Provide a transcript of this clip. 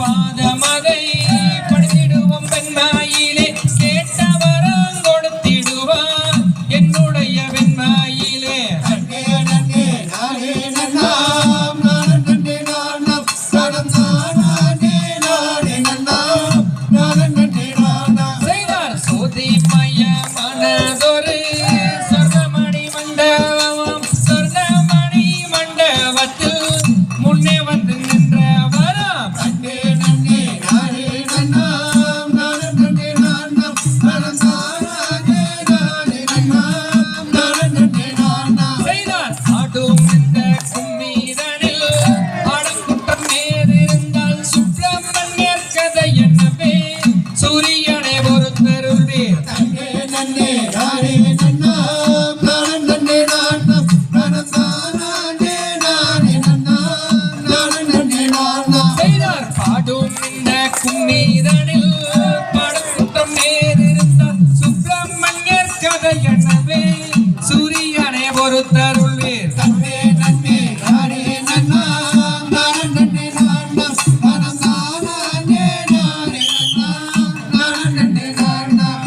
பாதமதை சூரியனை பொறுத்தருந்தே தன்னே நன்னே நானே நன்னா நானே நன்னே நானா நானே நானே நன்னா நானே நன்னே நானா செய்தார் பாடும் இந்த கும்மீதனில் படம்